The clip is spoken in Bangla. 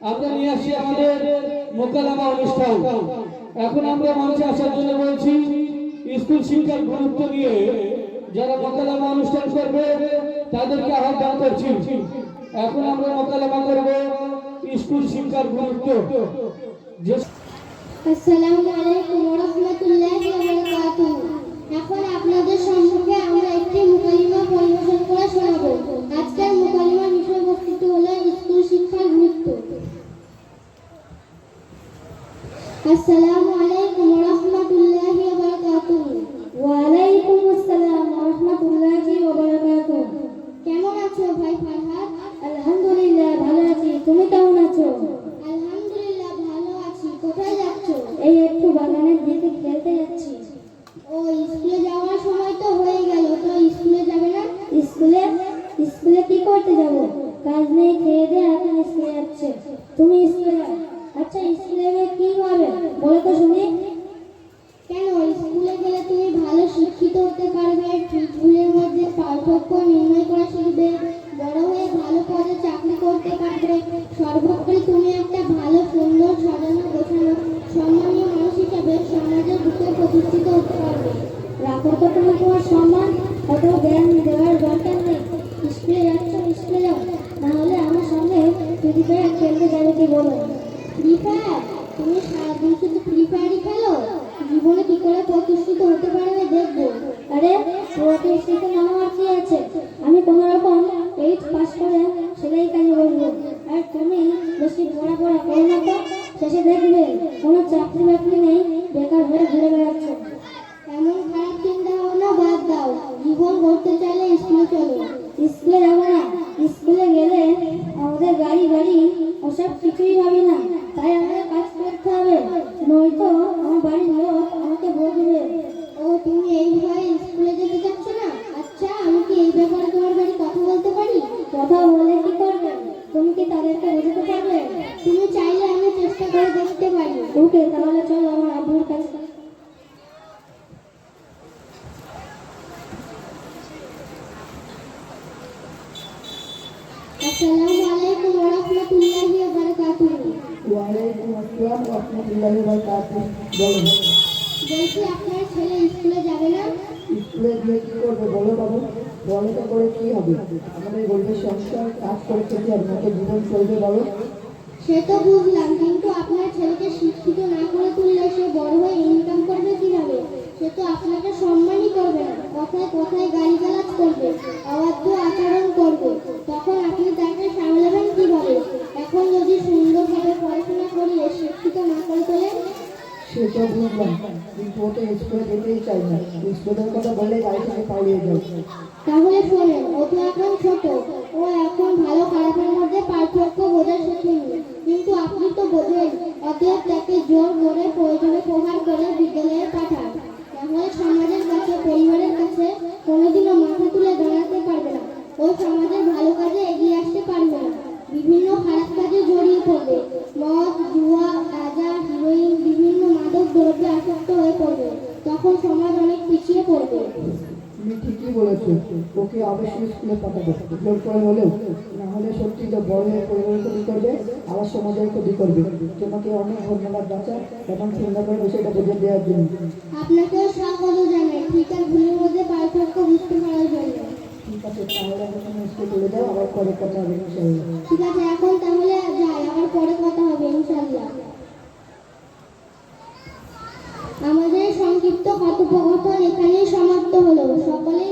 আমরা নিয়ে আসি আমাদের মোকালামা অনুষ্ঠান। এখন আমরা মঞ্চে আসার জন্য বলছি, স্কুল শিক্ষার গুরুত্ব নিয়ে যারা মোকালামা অনুষ্ঠান করবে, তাদেরকে আহ্বান করছি। এখন আমরা মোকালামা করব স্কুল শিক্ষার গুরুত্ব। আসসালামু আলাইকুম ওয়া রাহমাতুল্লাহি ওয়া বারাকাতুহু। এখন আপনাদের সম্মুখে আমরা একটি মুকালিমা পরিবেশন করে শোনাবো আজকের মুকালিমার বিষয়বস্তু হলো স্কুল শিক্ষার গুরুত্ব আসসালামু আলাইকুম ওয়া রাহমাতুল্লাহি ওয়া বারাকাতুহু। ওয়া আলাইকুম আসসালাম ওয়া রাহমাতুল্লাহি ওয়া বারাকাতুহু। কেমন আছো ভাই ফারহাদ আলহামদুলিল্লাহ ভালো আছি। তুমি কেমন আছো? আলহামদুলিল্লাহ ভালো আছি। কোথায় যাচ্ছো? এই একটু বাগানের দিকে খেলতে যাচ্ছি। ও স্কুলে যাওয়ার সময় তো হয়ে গেল। তো স্কুলে যাবে না? স্কুলে? স্কুলে কি করতে যাব? কাজ নেই খেয়ে দে এখন স্কুলে যাচ্ছে। তুমি স্কুলে পার্থক্য নির্ণয় করা শিখবে বড় হয়ে ভালো পদে চাকরি করতে পারবে। সর্বোপরি তুমি একটা ভালো, সুন্দর, সাজানো, গোছানো, সম্মানীয় মানুষ হিসাবে সমাজের বুকে প্রতিষ্ঠিত হতে পারবে। রাখো তো তুমি তোমার সম্মান অত জ্ঞান দেওয়ার দরকার নেই। স্কুলে যাচ্ছ স্কুলে যাও নাহলে আমার সঙ্গে ফায়ার খেলতে যাবে, কি বলো? ফ্রি ফায়ার তুমি সারাদিন শুধু ফ্রি ফায়ারই খেলো? জীবনে কি করে প্রতিষ্ঠিত হতে পারবে দেখব? আরে প্রতিষ্ঠিত না হওয়ার আছে আমি কোনো রকম এইট পাস করে সেলাই কাজে বসবো। আর তুমি বেশি পড়াপড়া করো না তো, শেষে দেখবে কোনো চাকরি বাকরি নেই, বেকার হয়ে ঘুরে বেড়াচ্ছ। এমন খারাপ চিন্তা ভাবনা বাদ দাও। জীবন গড়তে চাইলে স্কুলে চলো। স্কুলে যাব না। স্কুলে গেলে আমাদের গাড়ি, বাড়ি, ওসব কিছুই হবে না। তাই আমাদের কাজ করতে হবে। নয়তো আমার বাড়ির কথা বলে কি করবে তুমি কি তাদেরকে বোঝাতে পারবে তুমি চাইলে আমি চেষ্টা করে দেখতে পারি ওকে তাহলে চলো আমার আব্বুর কাছে আসসালামু আলাইকুম ওয়া রাহমাতুল্লাহি ওয়া বারাকাতুহু ওয়ালাইকুম আসসালাম রহমতুল্লাহ বারকাতুহ বলেন বলছি আপনার ছেলে স্কুলে যাবে না স্কুলে গিয়ে কি করবে বলো বাবু পড়ালেখা করে কি হবে? আমাদের গরিবের সংস্কার কাজ করে খেতে আপনাকে জীবন চলবে, বলো। সে তো বুঝলাম, কিন্তু আপনার ছেলেকে শিক্ষিত না করে তুললে সে বড় হয়ে ইনকাম করবে কীভাবে? সে তো আপনাকে সম্মানই করবে না। কথায় কথায় গালিগালাজ করবে অবাধ্য আচরণ করবে তখন আপনি তাকে সামলাবেন কীভাবে এখন যদি সুন্দরভাবে পড়াশোনা করিয়ে শিক্ষিত না করে তোলেন সে বুঝলাম কিন্তু ও তো স্কুলে যেতেই চাই না। স্কুলের কথা বললে গাড়ি থেকে পালিয়ে যায় তাহলে শোনেন ও তো এখন ছোট। ও এখন ভালো খারাপের মধ্যে পার্থক্য বোঝা শেখেনি। কিন্তু আপনি তো বোঝেন, অতএব তাকে জোর করে প্রয়োজনে প্রহার করে বিদ্যালয়ে পাঠান। তাহলে সমাজের কাছে, পরিবারের কাছে কোনোদিনও মাথা তুলে দাঁড়াতে পারবে না। ও সমাজের ভালো কাজে এগিয়ে আসতে পারবে না। বিভিন্ন খারাপ কাজে জড়িয়ে পড়বে। মদ আসক্ত হয়ে পড়বে। তখন সমাজ অনেক পিছিয়ে পড়বে। তুমি ঠিকই বলেছ ওকে অবশ্যই স্কুলে পাঠাবো। জোর করে হলেও না হলে সত্যি তো বড় হয়ে পরিবারের ক্ষতি করবে আবার সমাজের ক্ষতি করবে। তোমাকে অনেক ধন্যবাদ বাচ্চা এখন সুন্দর করে বিষয়টা বুঝে দেওয়ার জন্য। আপনাকেও স্বাগত জানাই। ঠিক আর ভুলের মধ্যে পার্থক্য বুঝতে পারার জন্য। ঠিক আছে তাহলে আমি তুমি স্কুলে চলে যাও আবার পরে কথা হবে ঠিক আছে এখন হলো। সকলেই